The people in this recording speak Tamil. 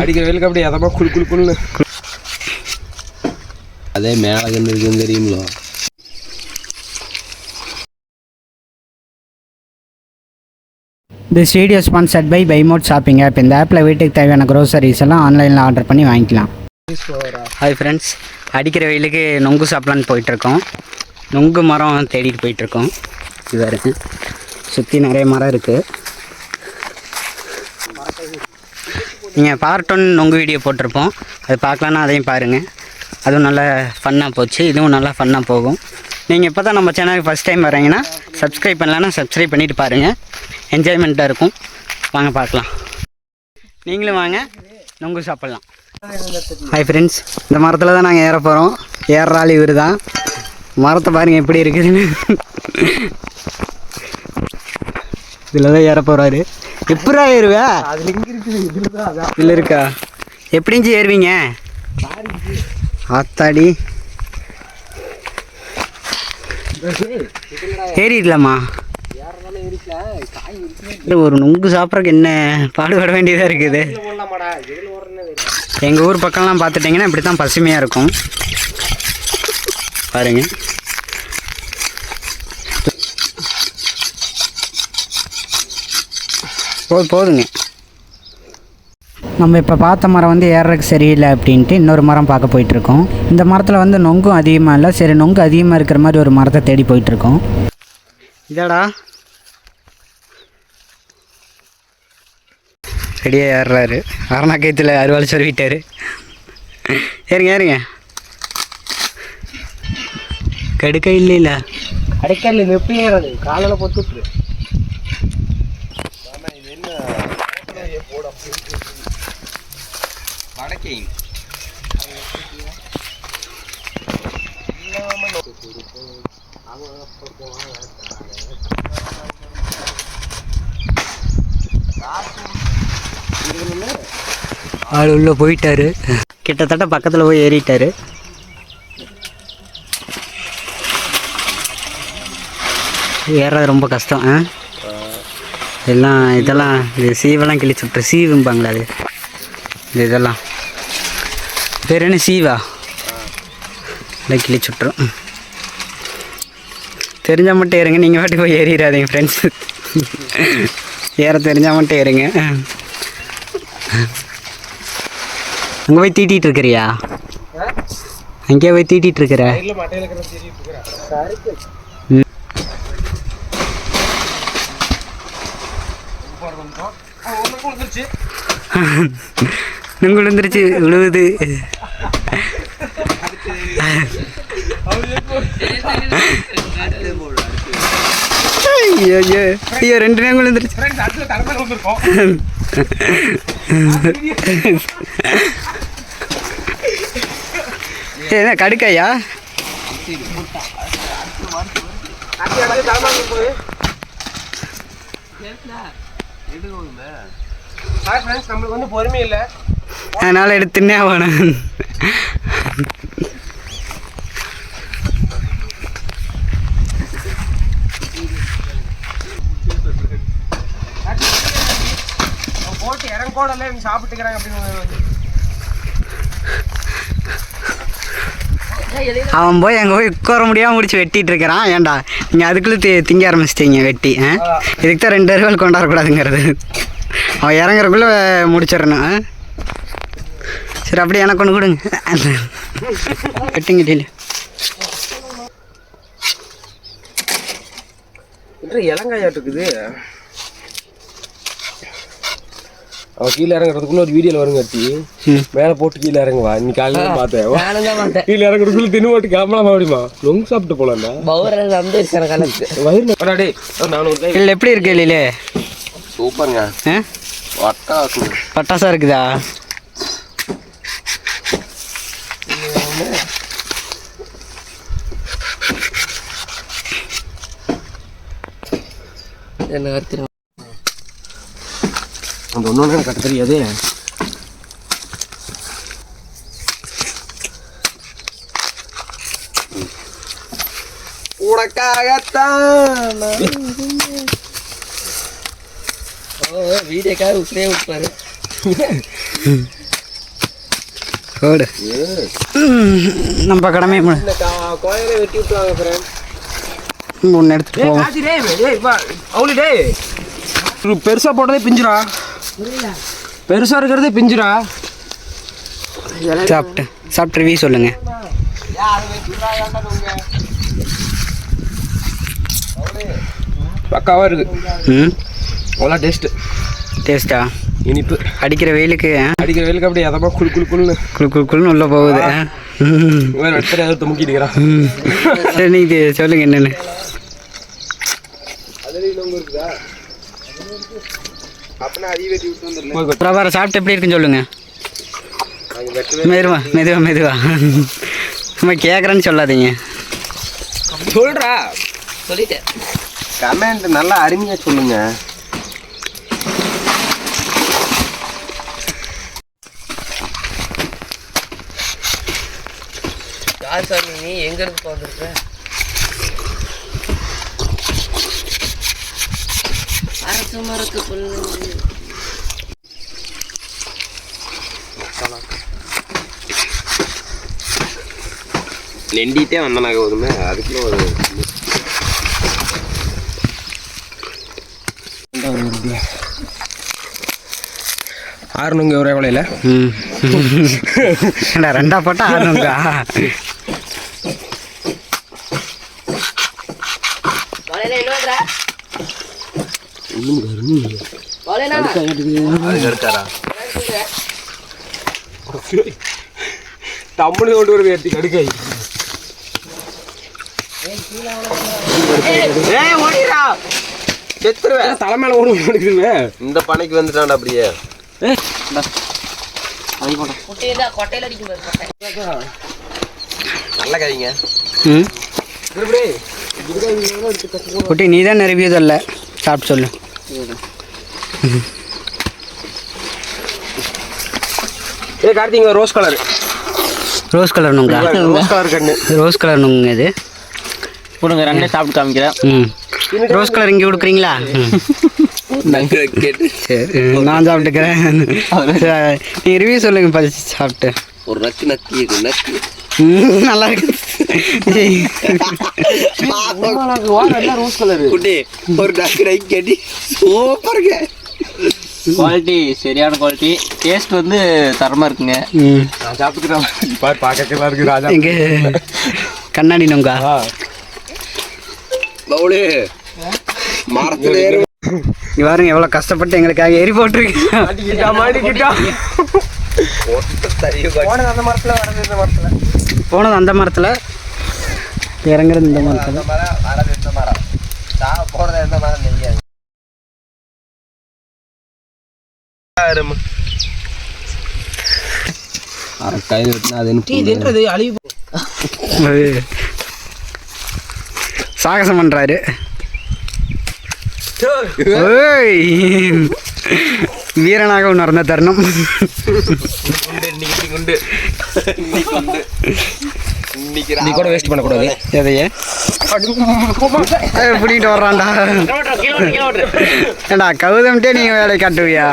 அடிக்கிற வெயிலுக்கு அப்படியே எதமா குளு குளு குளுன்னு அதே மேலே கண்ணு இருக்குன்னு தெரியுங்களோ திஸ் வீடியோ ஸ்பான்சர்ட் பை பைமோட் ஷாப்பிங் ஆப் இந்த ஆப்பில் வீட்டுக்கு தேவையான க்ரோசரிஸ் எல்லாம் ஆன்லைனில் ஆர்டர் பண்ணி வாங்கிக்கலாம். ஹாய் ஃப்ரெண்ட்ஸ் அடிக்கிற வெயிலுக்கு நொங்கு சாப்பிட்லான்னு போயிட்டுருக்கோம். நொங்கு மரம் தேடிட்டு போயிட்டுருக்கோம். இது பாருங்க. சுற்றி நிறைய மரம் இருக்குது நீங்கள் பார்ட் ஒன் நொங்கு வீடியோ போட்டிருப்போம். அது பார்க்கலன்னா அதையும் பாருங்கள் அதுவும் நல்லா ஃபன்னாக போச்சு. இதுவும் நல்லா ஃபன்னாக போகும். நீங்கள் இப்போ தான் நம்ம சேனலுக்கு ஃபஸ்ட் டைம் வரீங்கன்னா சப்ஸ்கிரைப் பண்ணலன்னா சப்ஸ்கிரைப் பண்ணிவிட்டு பாருங்கள் என்ஜாய்மெண்ட்டாக இருக்கும். வாங்க பார்க்கலாம். நீங்களும் வாங்க. நொங்கு சாப்பிட்லாம். ஹாய் ஃப்ரெண்ட்ஸ் இந்த மரத்தில் தான் நாங்கள் ஏற போகிறோம் ஏறுற ஆள் இவர் தான் மரத்தை பாருங்கள் எப்படி இருக்குதுன்னு. இதில் தான் ஏற போகிறாரு எப்படா ஏறுவே? அதுல எங்க இருக்குது? இதுல தான் அதான். இல்லை இருக்கா? எப்படி இருந்துச்சு ஏறுவீங்க? ஆத்தாடி. ஏறிடலாமா? இல்லை, ஒரு நுங்கு சாப்பிட்றதுக்கு என்ன பாடுபட வேண்டியதாக இருக்குது? எங்கள் ஊர் பக்கம்லாம் பார்த்துட்டிங்கன்னா இப்படி தான் பசுமையாக இருக்கும். பாருங்க. போது போதுங்க. நம்ம இப்போ பார்த்த மரம் வந்து ஏறுறதுக்கு சரியில்லை அப்படின்ட்டு இன்னொரு மரம் பார்க்க போயிட்டுருக்கோம். இந்த மரத்தில் வந்து நொங்கும் அதிகமாக இல்லை சரி நொங்கு அதிகமாக இருக்கிற மாதிரி ஒரு மரத்தை தேடி போயிட்டுருக்கோம். இதாடா. ரெடியாக ஏறுறாரு. அரணாக்கயத்தில் அறுவாள் சொல்லிட்டாரு. ஏறுங்க ஏறுங்க. கடுக்க இல்லைல்ல அடைக்கல இந்த எப்படி ஏறது. காலையில பொத்துட்டு ஆள் உள்ளே போயிட்டாரு. கிட்டத்தட்ட பக்கத்தில் போய் ஏறிட்டாரு. ஏறது ரொம்ப கஷ்டம் ஆ? எல்லாம் இதெல்லாம் இது சீவெல்லாம் கிழிச்சு விட்டுரு. சீவும்பாங்களே அது. இந்த இதெல்லாம். பேர் என்ன? சீவா. இல்லை கிழிச்சு விட்ரும் தெரிஞ்சால் மட்டும் ஏறுங்க. நீங்கள் வாட்டி போய் ஏறிடாதீங்க ஃப்ரெண்ட்ஸ் ஏற தெரிஞ்சால் மட்டும் ஏறுங்க. அங்கே போய் தீட்டிட்டு இருக்கிறியா? அங்கேயே போய் தீட்டிட்டு இருக்கிற? இல்ல மட்டையில இருக்கிற விழுந்துருச்சு விழுவுது. ஐயோ ஐயோ ரெண்டு நேரம் விழுந்துருச்சு. என்ன கடுக்கையா? நம்மளுக்கு வந்து பொறுமை இல்லை அதனால் எடுத்துன்னே ஆகணும். அவன் போட்டு இறங்கோடல இவங்க சாப்பிட்டுக்கிறாங்க அப்படின்னு அவன் போய் அங்கே போய் உட்கார முடியாமல் முடிச்சு வெட்டிட்டு இருக்கிறான். ஏன்டா? நீங்கள் அதுக்குள்ளே தி திங்க ஆரம்பிச்சிட்டீங்க வெட்டி ஆ? இதுக்கு தான் ரெண்டு அருவாள் கொண்டாடக்கூடாதுங்கிறது. அவன் இறங்குறக்குள்ளே முடிச்சிடணும் ஆ? சரி அப்படியே எனக்கு ஒன்று கொடுங்க. வெட்டிங்க டீல். இருக்குது அவன் கீழே இறங்குறதுக்குள்ள ஒரு வீடியோல வருங்க அட்டி மேலே போட்டு கீழே இறங்குவா. இன்னைக்கு காலையில பார்த்தேன். கீழே இறங்குறதுக்குள்ள தின்னு போட்டு கிளம்பலாமா அப்படிமா லொங் சாப்பிட்டு போலாம்டா இல்லை எப்படி இருக்கு இல்லையிலே சூப்பருங்க. ஆ? வட்டாசு பட்டாசா இருக்குதா அந்த ஒன்று எனக்கு கட்ட தெரியாது. உனக்காகத்தான் வீடியோக்காக உசுரே நம்ம கடமை கோயிலை வெட்டி விட்டுவாங்க ஒன்று எடுத்துட்டு போவோம். பெருசா போட்டதே பிஞ்சுரா பெருசா இருக்கிறதே பிஞ்சுரா சாப்பிட்டு சாப்பிட்டு ரிவ்யூ சொல்லுங்க. பக்காவா இருக்கு. ம்? அவ்வளோ டேஸ்ட் டேஸ்டா இனிப்பு. அடிக்கிற வெயிலுக்கு அடிக்கிற வெயிலுக்கு அப்படியே அதமா குளு குளு குளுன்னு குளு குளு குளுன்னு உள்ளே போகுது. வேற எடுத்துட்டு ஏதோ துமுக்கிட்டு இருக்கிறான். சரி நீங்கள் சொல்லுங்க என்னென்னு. பிரபாரம் சாப்பிட்டு எப்படி இருக்குன்னு சொல்லுங்க. மெதுவா மெதுவா மெதுவா. சும்மா கேட்குறேன்னு சொல்லாதீங்க. சொல்றா. சொல்லிட்டேன். கமெண்ட் நல்லா அருமையா சொல்லுங்க. யார் சாமி நீ? எங்க இருந்து அரசு மரத்து புல்லு நெண்டிட்டே வந்தனாக ஒருமே அதுக்குள்ள ஒரு ஆறுனுங்க ஒரே வேலையில. ம். ஏண்டா ரெண்டா ஒன்றும் ஆடணுங்கா இல்லை எடுத்தாரா தமிழ் கொண்டு வருது எட்டி கடுக்காய் செத்துருவேன் தலை ஓடும் எடுக்குதுமே இந்த பனைக்கு வந்துட்டான் அப்படியே நல்ல கதைங்க குட்டி நீ தான் ரிவ்யூ சொல்ல சாப்பிட்டு சொல்லு. ஏ கார்த்திங்க ரோஸ் கலர் ரோஸ் கலர் நுங்கா? ரோஸ் கலர் கண்ணு. ரோஸ் கலர் நுங்க இது. கொடுங்க ரெண்டே சாப்பிட்டு காமிக்கிறேன். ம். ரோஸ் கலர் இங்கே கொடுக்குறீங்களா? நான் சாப்பிட்டுக்கிறேன். நீ ரிவ்யூ சொல்லுங்க பசி சாப்பிட்டு. ஒரு நக்கு நக்கி நக்கு. நல்லா இருக்கு ரோஸ் கலர் குட்டி ஒரு நக்கு நக்கி கேட்டி. சூப்பருங்க குவாலிட்டி சரியான குவாலிட்டி டேஸ்ட் வந்து தரமாக இருக்குங்க. சாப்பிட்டுக்கிறேன். பாரு பார்க்கலாம் இருக்கு ராஜா. இங்கே கண்ணாடி நுங்கா. ஆ. பவுளு மரத்துல ஏறு இங்க பாருங்க எவ்வளோ கஷ்டப்பட்டு எங்களுக்காக எரி போட்டிருக்கீங்க மாட்டிக்கிட்டா அந்த மரத்துல வரது இந்த மரத்துல. போனது அந்த மரத்தில். இறங்குறது இந்த மரத்தில். சாகசம் பண்ணுறாரு வீரனாக உணர்ந்த தருணம். நீ கூட வேஸ்ட் பண்ணக்கூடாது. எதையே? பிடிக்கிட்டு வர்றான்டா. ஏண்டா கௌதம்ட்டே நீங்கள் வேலை காட்டுவியா?